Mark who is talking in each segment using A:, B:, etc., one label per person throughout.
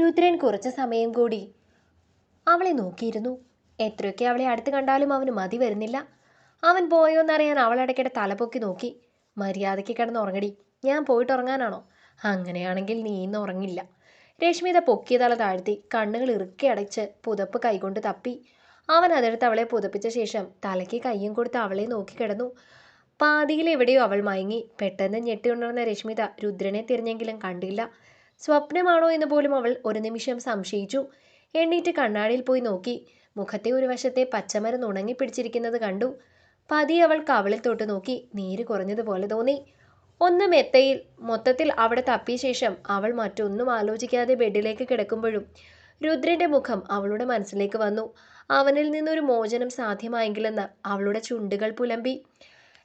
A: രുദ്രൻ കുറച്ച് സമയം കൂടി അവളെ നോക്കിയിരുന്നു. എത്രയൊക്കെ അവളെ അടുത്ത് കണ്ടാലും അവന് മതി വരുന്നില്ല. അവൻ പോയോന്നറിയാൻ അവൾ ഇടയ്ക്കിടെ തലപൊക്കി നോക്കി. മര്യാദയ്ക്ക് കിടന്ന് ഉറങ്ങടി. ഞാൻ പോയിട്ട് ഉറങ്ങാനാണോ? അങ്ങനെയാണെങ്കിൽ നീ ഇന്ന് ഉറങ്ങില്ല. രശ്മിത പൊക്കിയ തല താഴ്ത്തി കണ്ണുകൾ ഇറുക്കി അടച്ച് പുതപ്പ് കൈകൊണ്ട് തപ്പി. അവൻ അതെടുത്ത് അവളെ പുതപ്പിച്ച ശേഷം തലയ്ക്ക് കയ്യും കൊടുത്ത് അവളെ നോക്കി കിടന്നു. പാതിയിൽ എവിടെയോ അവൾ മയങ്ങി. പെട്ടെന്ന് ഞെട്ടി ഉണർന്ന രശ്മിത രുദ്രനെ തിരിഞ്ഞെങ്കിലും കണ്ടില്ല. സ്വപ്നമാണോ എന്ന് പോലും അവൾ ഒരു നിമിഷം സംശയിച്ചു. എണ്ണീറ്റ് കണ്ണാടിയിൽ പോയി നോക്കി. മുഖത്തെ ഒരു വശത്തെ പച്ചമരുന്ന് ഉണങ്ങിപ്പിടിച്ചിരിക്കുന്നത് കണ്ടു. പതി അവൾ കവളിൽ തൊട്ട് നോക്കി. നീര് കുറഞ്ഞതുപോലെ തോന്നി. ഒന്ന് മെത്തയിൽ. മൊത്തത്തിൽ അവിടെ തപ്പിയ ശേഷം അവൾ മറ്റൊന്നും ആലോചിക്കാതെ ബെഡിലേക്ക് കിടക്കുമ്പോഴും രുദ്രന്റെ മുഖം അവളുടെ മനസ്സിലേക്ക് വന്നു. അവനിൽ നിന്നൊരു മോചനം സാധ്യമായെങ്കിലെന്ന് അവളുടെ ചുണ്ടുകൾ പുലമ്പി.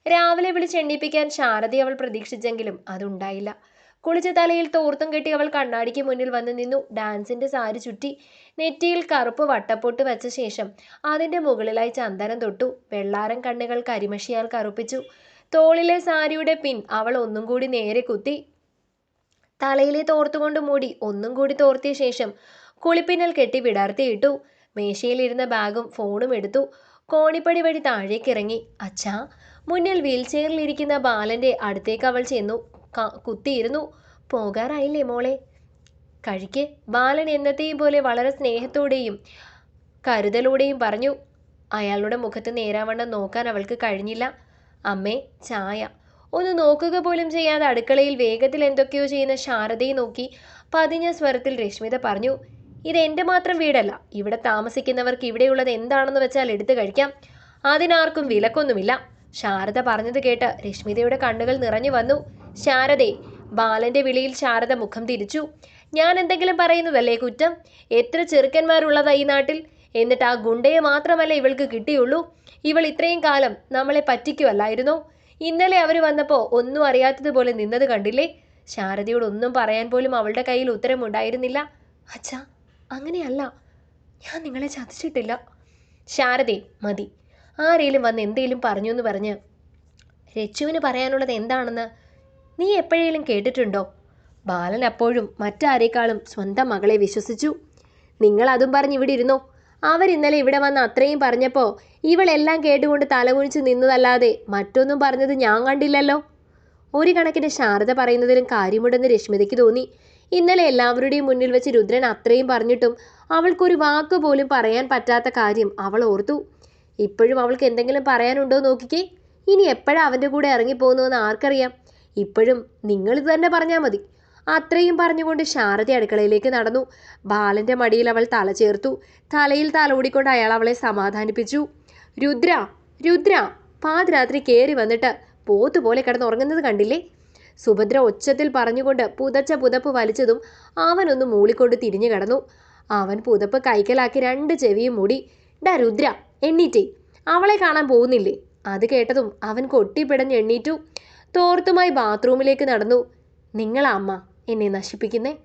A: രാവിലെ വിളിച്ചെണ്ണിപ്പിക്കാൻ ശാരദ അവൾ പ്രതീക്ഷിച്ചെങ്കിലും അതുണ്ടായില്ല. കുളിച്ച തലയിൽ തോർത്തും കെട്ടി അവൾ കണ്ണാടിക്ക് മുന്നിൽ വന്ന് നിന്നു. ഡാൻസിന്റെ സാരി ചുറ്റി നെറ്റിയിൽ കറുപ്പ് വട്ടപ്പൊട്ട് വെച്ച ശേഷം അതിന്റെ മുകളിലായി ചന്ദനം തൊട്ടു. വെള്ളാരം കണ്ണുകൾ കരിമഷിയാൽ കറുപ്പിച്ചു. തോളിലെ സാരിയുടെ പിൻ അവൾ ഒന്നും കൂടി നേരെ കുത്തി. തലയിലെ തോർത്തുകൊണ്ട് മൂടി ഒന്നും കൂടി തോർത്തിയ ശേഷം കുളിപ്പിന്നൽ കെട്ടി വിടർത്തിയിട്ടു. മേശയിലിരുന്ന ബാഗും ഫോണും എടുത്തു. കോണിപ്പടി വഴി താഴേക്കിറങ്ങി. അച്ഛാ മുന്നിൽ വീൽ ചെയറിലിരിക്കുന്ന ബാലന്റെ അടുത്തേക്ക് അവൾ ചെന്നു. കുത്തിയിരുന്നു. പോകാറായില്ലേ മോളെ? കഴിക്ക്. ബാലൻ എന്നത്തെയും പോലെ വളരെ സ്നേഹത്തോടെയും കരുതലോടെയും പറഞ്ഞു. അയാളുടെ മുഖത്ത് നേരാവണ്ണം നോക്കാൻ അവൾക്ക് കഴിഞ്ഞില്ല. അമ്മേ ചായ. ഒന്ന് നോക്കുക പോലും ചെയ്യാതെ അടുക്കളയിൽ വേഗത്തിൽ എന്തൊക്കെയോ ചെയ്യുന്ന ശാരദയെ നോക്കി പതിഞ്ഞ സ്വരത്തിൽ രശ്മിത പറഞ്ഞു. ഇത് എന്റെ മാത്രം വീടല്ല. ഇവിടെ താമസിക്കുന്നവർക്ക് ഇവിടെയുള്ളത് എന്താണെന്ന് വെച്ചാൽ എടുത്തു കഴിക്കാം. അതിനാർക്കും വിലക്കൊന്നുമില്ല. ശാരദ പറഞ്ഞത് കേട്ട് രശ്മിതയുടെ കണ്ണുകൾ നിറഞ്ഞു വന്നു. ശാരദേ ബാലന്റെ വിളിയിൽ ശാരദ മുഖം തിരിച്ചു. ഞാൻ എന്തെങ്കിലും പറയുന്നതല്ലേ കുറ്റം? എത്ര ചെറുക്കന്മാരുള്ളതാ ഈ നാട്ടിൽ. എന്നിട്ട് ആ ഗുണ്ടയെ മാത്രമല്ല ഇവൾക്ക് കിട്ടിയുള്ളൂ? ഇവൾ ഇത്രയും കാലം നമ്മളെ പറ്റിക്കുമല്ലായിരുന്നോ ഇന്നലെ അവർ വന്നപ്പോൾ ഒന്നും അറിയാത്തതുപോലെ നിന്നത് കണ്ടില്ലേ? ശാരദയോട് ഒന്നും പറയാൻ പോലും അവളുടെ കയ്യിൽ ഉത്തരമുണ്ടായിരുന്നില്ല. അച്ഛാ അങ്ങനെയല്ല. ഞാൻ നിങ്ങളെ ചതിച്ചിട്ടില്ല. ശാരദേ മതി. ആരേലും വന്ന് എന്തേലും പറഞ്ഞു എന്ന് പറഞ്ഞ് രച്ചുവിന് പറയാനുള്ളത് എന്താണെന്ന് നീ എപ്പോഴേലും കേട്ടിട്ടുണ്ടോ? ബാലൻ അപ്പോഴും മറ്റാരേക്കാളും സ്വന്തം മകളെ വിശ്വസിച്ചു. നിങ്ങൾ അതും പറഞ്ഞ് ഇവിടെ ഇരുന്നോ? അവരിന്നലെ ഇവിടെ വന്ന് അത്രയും പറഞ്ഞപ്പോൾ ഇവളെല്ലാം കേട്ടുകൊണ്ട് തലകുനിച്ച് നിന്നതല്ലാതെ മറ്റൊന്നും പറഞ്ഞത് ഞാൻ കണ്ടില്ലല്ലോ. ഒരു കണക്കിന് ശാരദ പറയുന്നതിലും കാര്യമുണ്ടെന്ന് രശ്മിതയ്ക്ക് തോന്നി. ഇന്നലെ എല്ലാവരുടെയും മുന്നിൽ വെച്ച് രുദ്രൻ അത്രയും പറഞ്ഞിട്ടും അവൾക്കൊരു വാക്ക് പോലും പറയാൻ പറ്റാത്ത കാര്യം അവൾ ഓർത്തു. ഇപ്പോഴും അവൾക്ക് എന്തെങ്കിലും പറയാനുണ്ടോ നോക്കിക്കേ. ഇനി എപ്പോഴാണ് അവന്റെ കൂടെ ഇറങ്ങിപ്പോകുന്നുവെന്ന് ആർക്കറിയാം. ഇപ്പോഴും നിങ്ങളിത് തന്നെ പറഞ്ഞാൽ മതി. അത്രയും പറഞ്ഞുകൊണ്ട് ശാരദ അടുക്കളയിലേക്ക് നടന്നു. ബാലന്റെ മടിയിൽ അവൾ തല ചേർത്തു. തലയിൽ തലോടിക്കൊണ്ട് അയാൾ അവളെ സമാധാനിപ്പിച്ചു. രുദ്ര രുദ്ര പാതിരാത്രി കയറി വന്നിട്ട് പോത്തുപോലെ കിടന്നുറങ്ങുന്നത് കണ്ടില്ലേ? സുഭദ്ര ഒച്ചത്തിൽ പറഞ്ഞുകൊണ്ട് പുതച്ച പുതപ്പ് വലിച്ചതും അവനൊന്ന് മൂളിക്കൊണ്ട് തിരിഞ്ഞു കിടന്നു. അവൻ പുതപ്പ് കൈക്കലാക്കി രണ്ട് ചെവിയും മൂടി ഡാ രുദ്ര എണ്ണീറ്റേ. അവളെ കാണാൻ പോകുന്നില്ലേ? അത് കേട്ടതും അവൻ കൊട്ടിപ്പിടഞ്ഞ് എണ്ണീറ്റു. തോർത്തുമായി ബാത്റൂമിലേക്ക് നടന്നു. നിങ്ങളാ അമ്മ എന്നെ നശിപ്പിക്കുന്നേ?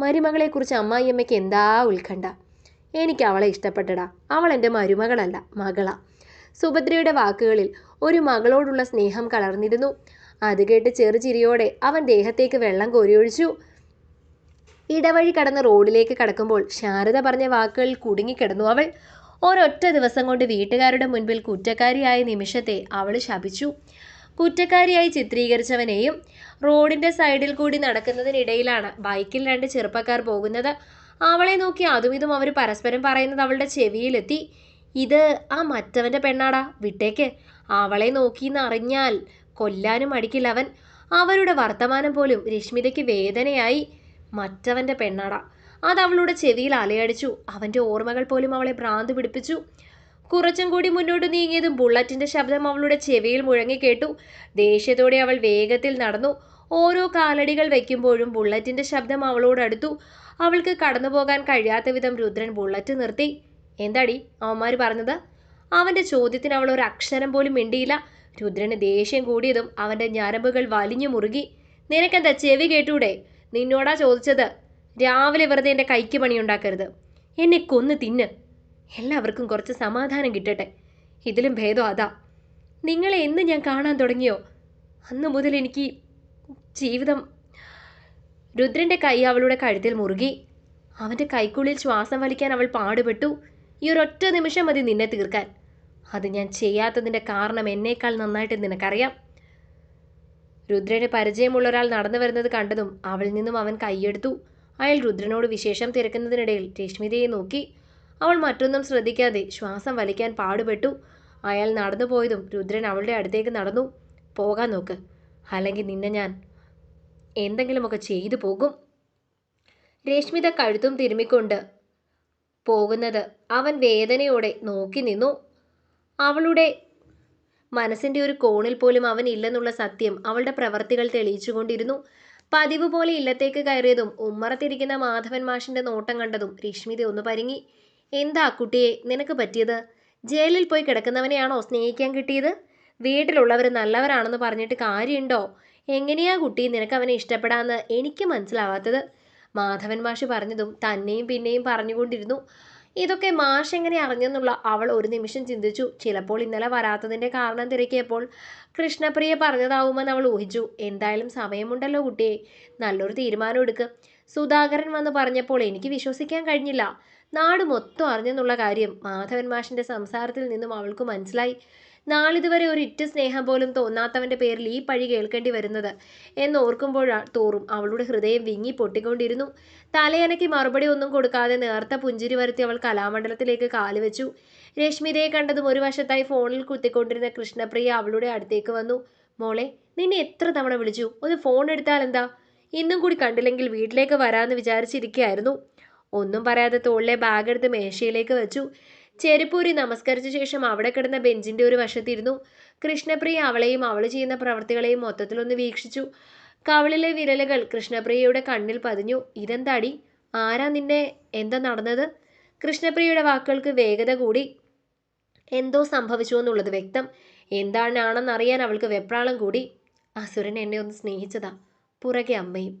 A: മരുമകളെക്കുറിച്ച് അമ്മായിയമ്മയ്ക്ക് എന്താ ഉത്കണ്ഠ? എനിക്ക് അവളെ ഇഷ്ടപ്പെട്ടടാ. അവൾ എന്റെ മരുമകളല്ല മകളാ. സുഭദ്രയുടെ വാക്കുകളിൽ ഒരു മകളോടുള്ള സ്നേഹം കലർന്നിരുന്നു. അത് കേട്ട് ചെറുചിരിയോടെ അവൻ ദേഹത്തേക്ക് വെള്ളം കോരിയൊഴിച്ചു. ഇടവഴി കടന്ന് റോഡിലേക്ക് കടക്കുമ്പോൾ ശാരദ പറഞ്ഞ വാക്കുകളിൽ കുടുങ്ങിക്കിടന്നു അവൾ. ഒരൊറ്റ ദിവസം കൊണ്ട് വീട്ടുകാരുടെ മുൻപിൽ കുറ്റക്കാരിയായ നിമിഷത്തെ അവൾ ശപിച്ചു. കുറ്റക്കാരിയായി ചിത്രീകരിച്ചവനെയും റോഡിന്റെ സൈഡിൽ കൂടി നടക്കുന്നതിനിടയിലാണ് ബൈക്കിൽ രണ്ട് ചെറുപ്പക്കാർ പോകുന്നത്. അവളെ നോക്കി അതും ഇതും അവർ പരസ്പരം പറയുന്നത് അവളുടെ ചെവിയിലെത്തി. ഇത് ആ മറ്റവന്റെ പെണ്ണാടാ വിട്ടേക്ക്. അവളെ നോക്കി അറിഞ്ഞാൽ കൊല്ലാനും അടിക്കില്ല അവൻ. അവരുടെ വർത്തമാനം പോലും രശ്മിതയ്ക്ക് വേദനയായി. മറ്റവന്റെ പെണ്ണാടാ. അത് അവളുടെ ചെവിയിൽ അലയടിച്ചു. അവന്റെ ഓർമ്മകൾ പോലും അവളെ ഭ്രാന്ത് പിടിപ്പിച്ചു. കുറച്ചും കൂടി മുന്നോട്ട് നീങ്ങിയതും ബുള്ളറ്റിന്റെ ശബ്ദം അവളുടെ ചെവിയിൽ മുഴങ്ങിക്കേട്ടു ദേഷ്യത്തോടെ അവൾ വേഗത്തിൽ നടന്നു. ഓരോ കാലടികൾ വയ്ക്കുമ്പോഴും ബുള്ളറ്റിന്റെ ശബ്ദം അവളോടടുത്തു അവൾക്ക് കടന്നുപോകാൻ കഴിയാത്ത വിധം രുദ്രൻ ബുള്ളറ്റ് നിർത്തി. എന്താടി അവന്മാർ പറഞ്ഞത്? അവന്റെ ചോദ്യത്തിന് അവൾ ഒരു അക്ഷരം പോലും മിണ്ടിയില്ല. രുദ്രന് ദേഷ്യം കൂടിയതും അവന്റെ ഞരമ്പുകൾ വലിഞ്ഞു മുറുകി. നിനക്കെന്താ ചെവി കേട്ടൂടെ? നിന്നോടാ ചോദിച്ചത്. രാവിലെ വെറുതെ എന്റെ കൈക്ക് പണിയുണ്ടാക്കരുത്. എന്നെ കൊന്ന് തിന്ന്. എല്ലാവർക്കും കുറച്ച് സമാധാനം കിട്ടട്ടെ. ഇതിലും ഭേദം അതാ. നിങ്ങളെ എന്ന് ഞാൻ കാണാൻ തുടങ്ങിയോ? അന്നു മുതൽ എനിക്ക് ജീവിതം രുദ്രന്റെ കൈ അവളുടെ കഴുത്തിൽ മുറുകി. അവന്റെ കൈക്കുള്ളിൽ ശ്വാസം വലിക്കാൻ അവൾ പാടുപെട്ടു. ഈ ഒരൊറ്റ നിമിഷം മതി നിന്നെ തീർക്കാൻ. അത് ഞാൻ ചെയ്യാത്തതിന്റെ കാരണം എന്നേക്കാൾ നന്നായിട്ട് നിനക്കറിയാം. രുദ്രന് പരിചയമുള്ള ഒരാൾ നടന്നു വരുന്നത് കണ്ടതും അവളിൽ നിന്നും അവൻ കൈയെടുത്തു. അയാൾ രുദ്രനോട് വിശേഷം തിരക്കുന്നതിനിടയിൽ രശ്മിതയെ നോക്കി. അവൾ മറ്റൊന്നും ശ്രദ്ധിക്കാതെ ശ്വാസം വലിക്കാൻ പാടുപെട്ടു. അയാൾ നടന്നു പോയതും രുദ്രൻ അവളുടെ അടുത്തേക്ക് നടന്നു. പോകാൻ നോക്ക്. അല്ലെങ്കിൽ നിന്നെ ഞാൻ എന്തെങ്കിലുമൊക്കെ ചെയ്തു പോകും. രശ്മിത കഴുത്തും തിരുമ്മിക്കൊണ്ട് പോകുന്നത് അവൻ വേദനയോടെ നോക്കി നിന്നു. അവളുടെ മനസ്സിന്റെ ഒരു കോണിൽ പോലും അവൻ ഇല്ലെന്നുള്ള സത്യം അവളുടെ പ്രവർത്തികൾ തെളിയിച്ചുകൊണ്ടിരുന്നു. പതിവ് പോലെ ഇല്ലത്തേക്ക് കയറിയതും ഉമ്മറത്തിരിക്കുന്ന മാധവൻ മാഷിന്റെ നോട്ടം കണ്ടതും രശ്മിത ഒന്ന് പരിങ്ങി. എന്താ കുട്ടിയെ? നിനക്ക് പറ്റിയത്? ജയിലിൽ പോയി കിടക്കുന്നവനെയാണോ സ്നേഹിക്കാൻ കിട്ടിയത്? വീട്ടിലുള്ളവർ നല്ലവരാണെന്ന് പറഞ്ഞിട്ട് കാര്യമുണ്ടോ? എങ്ങനെയാ കുട്ടി നിനക്ക് അവനെ ഇഷ്ടപ്പെടാന്ന് എനിക്ക് മനസ്സിലാവാത്തത്? മാധവൻ മാഷി പറഞ്ഞതും തന്നെയും പിന്നെയും പറഞ്ഞുകൊണ്ടിരുന്നു. ഇതൊക്കെ മാഷ് എങ്ങനെ അറിഞ്ഞെന്നുള്ള അവൾ ഒരു നിമിഷം ചിന്തിച്ചു. ചിലപ്പോൾ ഇന്നലെ വരാത്തതിന്റെ കാരണം തിരക്കിയപ്പോൾ കൃഷ്ണപ്രിയ പറഞ്ഞതാവുമെന്ന് അവൾ ഊഹിച്ചു. എന്തായാലും സമയമുണ്ടല്ലോ കുട്ടിയെ. നല്ലൊരു തീരുമാനം എടുക്ക്. സുധാകരൻ വന്ന് പറഞ്ഞപ്പോൾ എനിക്ക് വിശ്വസിക്കാൻ കഴിഞ്ഞില്ല. നാട് മൊത്തം അറിഞ്ഞെന്നുള്ള കാര്യം മാധവൻ മാഷിന്റെ സംസാരത്തിൽ നിന്നും അവൾക്ക് മനസ്സിലായി. നാളിതുവരെ ഒരു ഇറ്റ സ്നേഹം പോലും തോന്നാത്തവന്റെ പേരിൽ ഈ പഴി കേൾക്കേണ്ടി വരുന്നത് എന്ന് എന്നോർക്കുമ്പോഴാ തോറും അവളുടെ ഹൃദയം വിങ്ങി പൊട്ടിക്കൊണ്ടിരുന്നു. തലയനയ്ക്ക് മറുപടി ഒന്നും കൊടുക്കാതെ നേർത്ത പുഞ്ചിരി വരുത്തി അവൾ കലാമണ്ഡലത്തിലേക്ക് കാലുവെച്ചു രശ്മിതയെ കണ്ടതും ഒരു വശത്തായി ഫോണിൽ കുത്തിക്കൊണ്ടിരുന്ന കൃഷ്ണപ്രിയ അവളുടെ അടുത്തേക്ക് വന്നു. മോളെ നിന്നെ എത്ര തവണ വിളിച്ചു? ഒന്ന് ഫോൺ എടുത്താൽ എന്താ? ഇന്നും കൂടി കണ്ടില്ലെങ്കിൽ വീട്ടിലേക്ക് വരാമെന്ന് വിചാരിച്ചിരിക്കുകയായിരുന്നു. ഒന്നും പറയാതെ തോളിലെ ബാഗ് എടുത്ത് മേശയിലേക്ക് വെച്ചു. ചെരുപ്പൂരി നമസ്കരിച്ച ശേഷം അവിടെ കിടന്ന ബെഞ്ചിന്റെ ഒരു വശത്തിരുന്നു. കൃഷ്ണപ്രിയ അവളെയും അവൾ ചെയ്യുന്ന പ്രവർത്തികളെയും മൊത്തത്തിലൊന്ന് വീക്ഷിച്ചു. കവളിലെ വിരലുകൾ കൃഷ്ണപ്രിയയുടെ കണ്ണിൽ പതിഞ്ഞു. ഇതെന്താടി? ആരാ നിന്നെ? എന്താ നടന്നത്? കൃഷ്ണപ്രിയയുടെ വാക്കുകൾക്ക് വേഗത കൂടി. എന്തോ സംഭവിച്ചു എന്നുള്ളത് വ്യക്തം. എന്താണാണെന്നറിയാൻ അവൾക്ക് വെപ്രാളം കൂടി. അസുരൻ എന്നെ ഒന്ന് സ്നേഹിച്ചതാ. പുറകെ അമ്മയും.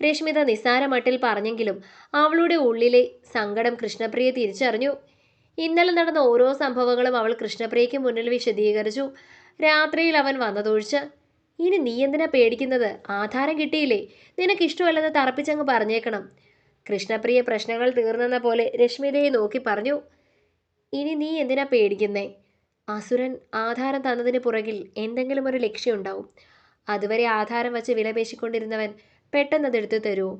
A: രശ്മിത നിസ്സാരമട്ടിൽ പറഞ്ഞെങ്കിലും അവളുടെ ഉള്ളിലെ സങ്കടം കൃഷ്ണപ്രിയ തിരിച്ചറിഞ്ഞു. ഇന്നലെ നടന്ന ഓരോ സംഭവങ്ങളും അവൾ കൃഷ്ണപ്രിയയ്ക്ക് മുന്നിൽ വിശദീകരിച്ചു. രാത്രിയിൽ അവൻ വന്നതൊഴിച്ച് ഇനി നീ എന്തിനാ പേടിക്കുന്നത്? ആധാരം കിട്ടിയില്ലേ? നിനക്ക് ഇഷ്ടമല്ലെന്ന് തറപ്പിച്ചങ്ങ് പറഞ്ഞേക്കണം. കൃഷ്ണപ്രിയ പ്രശ്നങ്ങൾ തീർന്നെന്ന പോലെ രശ്മിതയെ നോക്കി പറഞ്ഞു. ഇനി നീ എന്തിനാ പേടിക്കുന്നേ? അസുരൻ ആധാരം തന്നതിന് പുറകിൽ എന്തെങ്കിലും ഒരു ലക്ഷ്യമുണ്ടാവും അതുവരെ ആധാരം വച്ച് വിലപേശിക്കൊണ്ടിരുന്നവൻ പെട്ടെന്ന് അതെടുത്ത് തരുമോ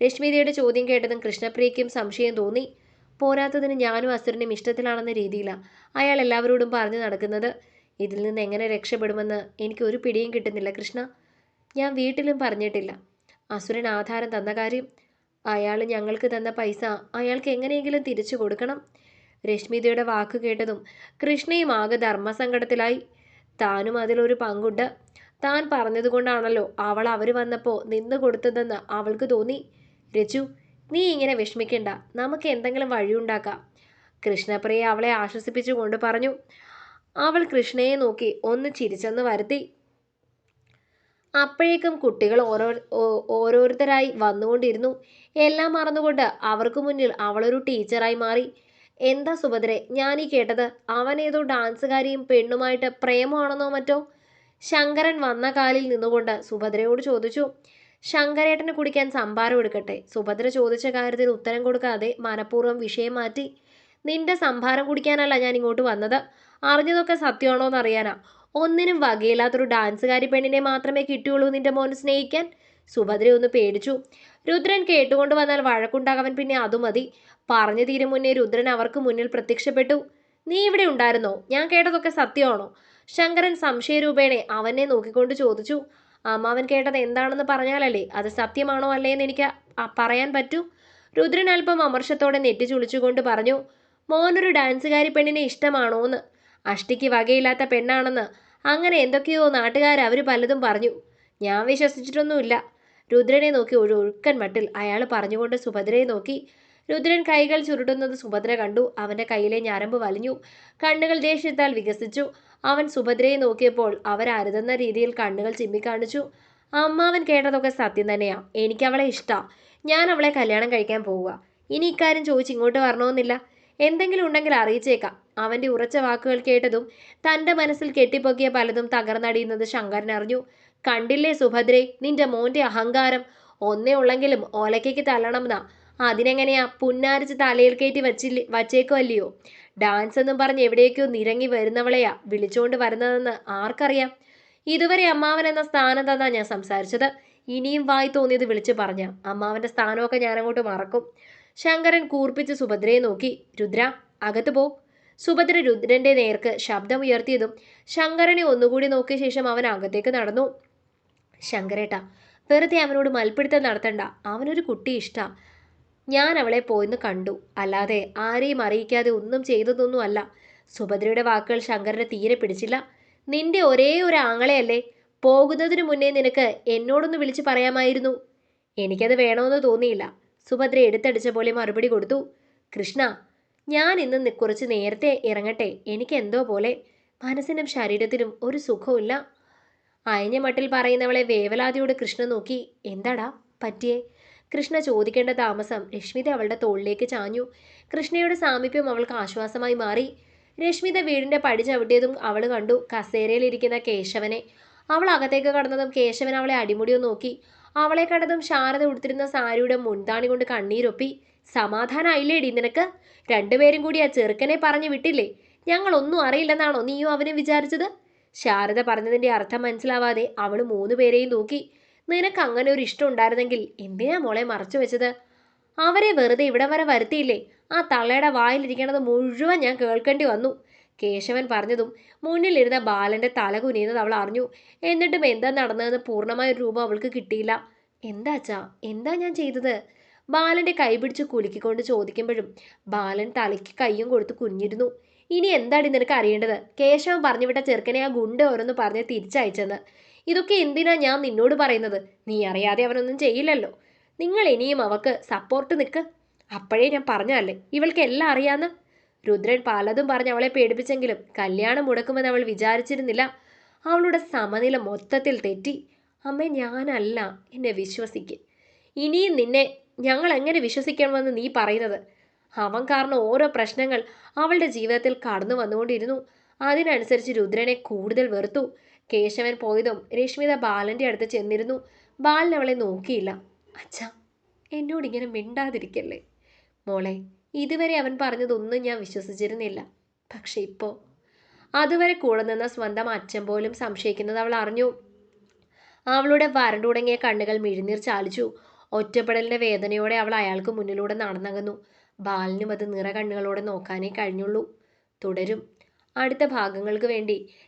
A: രശ്മിതയുടെ ചോദ്യം കേട്ടതും കൃഷ്ണപ്രിയയ്ക്കും സംശയം തോന്നി. പോരാത്തതിന് ഞാനും അസുരനും ഇഷ്ടത്തിലാണെന്ന രീതിയിലാണ് അയാൾ എല്ലാവരോടും പറഞ്ഞു നടക്കുന്നത്. ഇതിൽ നിന്ന് എങ്ങനെ രക്ഷപ്പെടുമെന്ന് എനിക്ക് ഒരു പിടിയും കിട്ടുന്നില്ല കൃഷ്ണ. ഞാൻ വീട്ടിലും പറഞ്ഞിട്ടില്ല. അസുരൻ ആധാരം തന്ന കാര്യം. അയാൾ ഞങ്ങൾക്ക് തന്ന പൈസ അയാൾക്ക് എങ്ങനെയെങ്കിലും തിരിച്ചു കൊടുക്കണം. രശ്മിതയുടെ വാക്ക് കേട്ടതും കൃഷ്ണയും ആകെ ധർമ്മസങ്കടത്തിലായി. താനും അതിലൊരു പങ്കുണ്ട്. താൻ പറഞ്ഞതുകൊണ്ടാണല്ലോ അവൾ അവർ വന്നപ്പോൾ നിന്ന് കൊടുത്തതെന്ന് അവൾക്ക് തോന്നി. രജു നീ ഇങ്ങനെ വിഷമിക്കണ്ട. നമുക്ക് എന്തെങ്കിലും വഴിയുണ്ടാക്കാം കൃഷ്ണപ്രിയ അവളെ ആശ്വസിപ്പിച്ചുകൊണ്ട് പറഞ്ഞു. അവൾ കൃഷ്ണയെ നോക്കി ഒന്ന് ചിരിച്ചെന്ന് വരുത്തി. അപ്പോഴേക്കും കുട്ടികൾ ഓരോ ഓരോരുത്തരായി വന്നുകൊണ്ടിരുന്നു. എല്ലാം മറന്നുകൊണ്ട് അവർക്ക് മുന്നിൽ അവളൊരു ടീച്ചറായി മാറി. എന്താ സുഭദ്രെ ഞാനീ കേട്ടത് അവൻ ഏതോ ഡാൻസുകാരിയും പെണ്ണുമായിട്ട് പ്രേമമാണെന്നോ മറ്റോ? ശങ്കരൻ വന്ന കാലിൽ നിന്നുകൊണ്ട് സുഭദ്രയോട് ചോദിച്ചു ശങ്കരേട്ടന് കുടിക്കാൻ സംഭാരം എടുക്കട്ടെ. സുഭദ്ര ചോദിച്ച കാര്യത്തിൽ ഉത്തരം കൊടുക്കാതെ മനഃപൂർവം വിഷയം മാറ്റി നിന്റെ സംഭാരം കുടിക്കാനല്ല ഞാൻ ഇങ്ങോട്ട് വന്നത്. അറിഞ്ഞതൊക്കെ സത്യമാണോ എന്ന് എന്നറിയാനാ ഒന്നിനും വകയില്ലാത്തൊരു ഡാൻസുകാരി പെണ്ണിനെ മാത്രമേ കിട്ടിയുള്ളൂ നിന്റെ മോനെ സ്നേഹിക്കാൻ. സുഭദ്ര ഒന്ന് പേടിച്ചു. രുദ്രൻ കേട്ടുകൊണ്ട് വന്നാൽ വഴക്കുണ്ടാകവൻ പിന്നെ അതു മതി. പറഞ്ഞു തീരും മുന്നേ രുദ്രൻ അവർക്ക് മുന്നിൽ പ്രത്യക്ഷപ്പെട്ടു നീ ഇവിടെ ഉണ്ടായിരുന്നോ? ഞാൻ കേട്ടതൊക്കെ സത്യമാണോ? ശങ്കരൻ സംശയരൂപേണെ അവനെ നോക്കിക്കൊണ്ട് ചോദിച്ചു അമ്മാവൻ കേട്ടത് എന്താണെന്ന് പറഞ്ഞാലല്ലേ? അത് സത്യമാണോ അല്ലേ എന്ന് എനിക്ക് പറയാൻ പറ്റൂ? രുദ്രൻ അല്പം അമർഷത്തോടെ നെറ്റി ചുളിച്ചുകൊണ്ട് പറഞ്ഞു മോനൊരു ഡാൻസുകാരി പെണ്ണിനെ ഇഷ്ടമാണോന്ന്? അഷ്ടിക്ക് വകയില്ലാത്ത പെണ്ണാണെന്ന് അങ്ങനെ എന്തൊക്കെയോ നാട്ടുകാർ അവർ പലതും പറഞ്ഞു. ഞാൻ വിശ്വസിച്ചിട്ടൊന്നുമില്ല. രുദ്രനെ നോക്കി ഒരു ഒഴുക്കൻ മട്ടിൽ അയാൾ പറഞ്ഞുകൊണ്ട് സുഭദ്രയെ നോക്കി. രുദ്രൻ കൈകൾ ചുരുട്ടുന്നത് സുഭദ്ര കണ്ടു. അവന്റെ കയ്യിലെ ഞരമ്പ് വലിഞ്ഞു. കണ്ണുകൾ ദേഷ്യത്താൽ വികസിച്ചു. അവൻ സുഭദ്രയെ നോക്കിയപ്പോൾ അവരരുതെന്ന രീതിയിൽ കണ്ണുകൾ ചിമ്മിക്കാണിച്ചു. അമ്മാവൻ കേട്ടതൊക്കെ സത്യം തന്നെയാ. എനിക്ക് അവളെ ഇഷ്ടാ. ഞാൻ അവളെ കല്യാണം കഴിക്കാൻ പോവുക. ഇനി ഇക്കാര്യം ചോദിച്ച് ഇങ്ങോട്ട് വരണമെന്നില്ല. എന്തെങ്കിലും ഉണ്ടെങ്കിൽ അറിയിച്ചേക്കാം. അവന്റെ ഉറച്ച വാക്കുകൾ കേട്ടതും തന്റെ മനസ്സിൽ കെട്ടിപ്പൊക്കിയ പലതും തകർന്നടിയുന്നത് ശങ്കരൻ അറിഞ്ഞു. കണ്ടില്ലേ സുഭദ്രേ നിന്റെ മോന്റെ അഹങ്കാരം? ഒന്നേ ഉള്ളെങ്കിലും ഓലക്കേക്ക് തള്ളണം എന്നാ അതിനെങ്ങനെയാ പുന്നാരിച്ച് തലയിൽ കയറ്റി വച്ചില്ല വച്ചേക്കുമല്ലയോ ഡാൻസ് എന്നും പറഞ്ഞ് എവിടേക്കോ നിരങ്ങി വരുന്നവളെയാ വിളിച്ചുകൊണ്ട് വരുന്നതെന്ന് ആർക്കറിയാം? ഇതുവരെ അമ്മാവൻ എന്ന സ്ഥാനം തന്നാ ഞാൻ സംസാരിച്ചത്. ഇനിയും വായി തോന്നിയത് വിളിച്ചു പറഞ്ഞ. അമ്മാവന്റെ സ്ഥാനമൊക്കെ ഞാൻ അങ്ങോട്ട് മറക്കും. ശങ്കരൻ കൂർപ്പിച്ച് സുഭദ്രയെ നോക്കി. രുദ്ര അകത്ത് പോ. സുഭദ്ര രുദ്രന്റെ നേർക്ക് ശബ്ദമുയർത്തിയതും ശങ്കരനെ ഒന്നുകൂടി നോക്കിയ ശേഷം അവൻ അകത്തേക്ക് നടന്നു. ശങ്കരേട്ട വെറുതെ അവനോട് മൽപ്പിടുത്തം നടത്തണ്ട. അവനൊരു കുട്ടി ഇഷ്ടാ ഞാൻ അവളെ പോയിന്ന് കണ്ടു. അല്ലാതെ ആരെയും അറിയിക്കാതെ ഒന്നും ചെയ്തതൊന്നുമല്ല. സുഭദ്രയുടെ വാക്കുകൾ ശങ്കരനെ തീരെ പിടിച്ചില്ല. നിന്റെ ഒരേ ഒരു ആങ്ങളെയല്ലേ? പോകുന്നതിനു മുന്നേ നിനക്ക് എന്നോടൊന്ന് വിളിച്ചു പറയാമായിരുന്നു. എനിക്കത് വേണമെന്ന് തോന്നിയില്ല. സുഭദ്ര എടുത്തടിച്ച പോലെ മറുപടി കൊടുത്തു. കൃഷ്ണ ഞാൻ ഇന്ന് കുറച്ച് നേരത്തെ ഇറങ്ങട്ടെ. എനിക്ക് എന്തോ പോലെ. മനസ്സിനും ശരീരത്തിനും ഒരു സുഖമില്ല അയഞ്ഞ മട്ടിൽ പറയുന്നവളെ വേവലാതിയോട് കൃഷ്ണ നോക്കി. എന്താടാ പറ്റിയേ? കൃഷ്ണ ചോദിക്കേണ്ട താമസം രശ്മിത അവളുടെ തോളിലേക്ക് ചാഞ്ഞു. കൃഷ്ണയുടെ സാമീപ്യം അവൾക്ക് ആശ്വാസമായി മാറി. രശ്മിത വീടിന്റെ പടി ചവിട്ടിയതും അവൾ കണ്ടു. കസേരയിലിരിക്കുന്ന കേശവനെ. അവൾ അകത്തേക്ക് കടന്നതും കേശവൻ അവളെ അടിമുടിയോ നോക്കി. അവളെ കണ്ടതും ശാരദ ഉടുത്തിരുന്ന സാരിയുടെ മുൻതാണി കൊണ്ട് കണ്ണീരൊപ്പി. സമാധാനായില്ലേടി നിനക്ക്? രണ്ടുപേരും കൂടി ആ ചെറുക്കനെ പറഞ്ഞു വിട്ടില്ലേ? ഞങ്ങളൊന്നും അറിയില്ലെന്നാണോ നീയോ അവനെ വിചാരിച്ചത്? ശാരദ പറഞ്ഞതിന്റെ അർത്ഥം മനസ്സിലാവാതെ അവൾ മൂന്നുപേരെയും നോക്കി. നിനക്ക് അങ്ങനെ ഒരു ഇഷ്ടം ഉണ്ടായിരുന്നെങ്കിൽ എന്തിനാ മോളെ മറച്ചു വെച്ചത്? അവരെ വെറുതെ ഇവിടെ വരെ വരുത്തിയില്ലേ? ആ തള്ളയുടെ വായിലിരിക്കണത് മുഴുവൻ ഞാൻ കേൾക്കേണ്ടി വന്നു. കേശവൻ പറഞ്ഞതും മുന്നിലിരുന്ന ബാലന്റെ തല കുനിയുന്നത് അവൾ അറിഞ്ഞു. എന്നിട്ടും എന്താ നടന്നതെന്ന് പൂർണമായ രൂപം അവൾക്ക് കിട്ടിയില്ല. എന്താ എന്താ ഞാൻ ചെയ്തത്? ബാലന്റെ കൈ പിടിച്ച് കുലുക്കിക്കൊണ്ട് ചോദിക്കുമ്പോഴും ബാലൻ തലയ്ക്ക് കയ്യും കൊടുത്ത് കുഞ്ഞിരുന്നു ഇനി എന്താടി നിനക്ക് അറിയേണ്ടത്? കേശവൻ പറഞ്ഞു വിട്ട ചെറുക്കനെ ആ ഗുണ്ട ഓരോന്ന് പറഞ്ഞ് തിരിച്ചയച്ചെന്ന്. ഇതൊക്കെ എന്തിനാ ഞാൻ നിന്നോട് പറയുന്നത്? നീ അറിയാതെ അവനൊന്നും ചെയ്യില്ലല്ലോ. നിങ്ങൾ ഇനിയും അവക്ക് സപ്പോർട്ട് നിൽക്ക് അപ്പോഴേ ഞാൻ പറഞ്ഞല്ലേ ഇവൾക്ക് എല്ലാം അറിയാന്ന്. രുദ്രൻ പലതും പറഞ്ഞ് അവളെ പേടിപ്പിച്ചെങ്കിലും കല്യാണം മുടക്കുമെന്ന് അവൾ വിചാരിച്ചിരുന്നില്ല. അവളുടെ സമനില മൊത്തത്തിൽ തെറ്റി. അമ്മ ഞാനല്ല എന്നെ വിശ്വസിക്ക്. ഇനിയും നിന്നെ ഞങ്ങൾ എങ്ങനെ വിശ്വസിക്കണമെന്ന് നീ പറയുന്നത്? അവൻ കാരണം ഓരോ പ്രശ്നങ്ങൾ അവളുടെ ജീവിതത്തിൽ കടന്നു വന്നുകൊണ്ടിരുന്നു. അതിനനുസരിച്ച് രുദ്രനെ കൂടുതൽ വെറുത്തു. കേശവൻ പോയതും രശ്മിത ബാലന്റെ അടുത്ത് ചെന്നിരുന്നു. ബാലൻ അവളെ നോക്കിയില്ല. അച്ഛാ എന്നോടിങ്ങനെ മിണ്ടാതിരിക്കല്ലേ? മോളെ ഇതുവരെ അവൻ പറഞ്ഞതൊന്നും ഞാൻ വിശ്വസിച്ചിരുന്നില്ല. പക്ഷെ ഇപ്പോൾ അതുവരെ കൂടെ നിന്ന സ്വന്തം അച്ഛൻ പോലും സംശയിക്കുന്നത് അവൾ അറിഞ്ഞു. അവളുടെ വരണ്ടുടങ്ങിയ കണ്ണുകൾ മിഴിനീർ ചാലിച്ചു. ഒറ്റപ്പെടലിന്റെ വേദനയോടെ അവൾ അയാൾക്ക് മുന്നിലൂടെ നടന്നകന്നു. ബാലിനും അത് നിറ കണ്ണുകളോടെ നോക്കാനേ കഴിഞ്ഞുള്ളൂ. തുടരും. അടുത്ത ഭാഗങ്ങൾക്ക് വേണ്ടി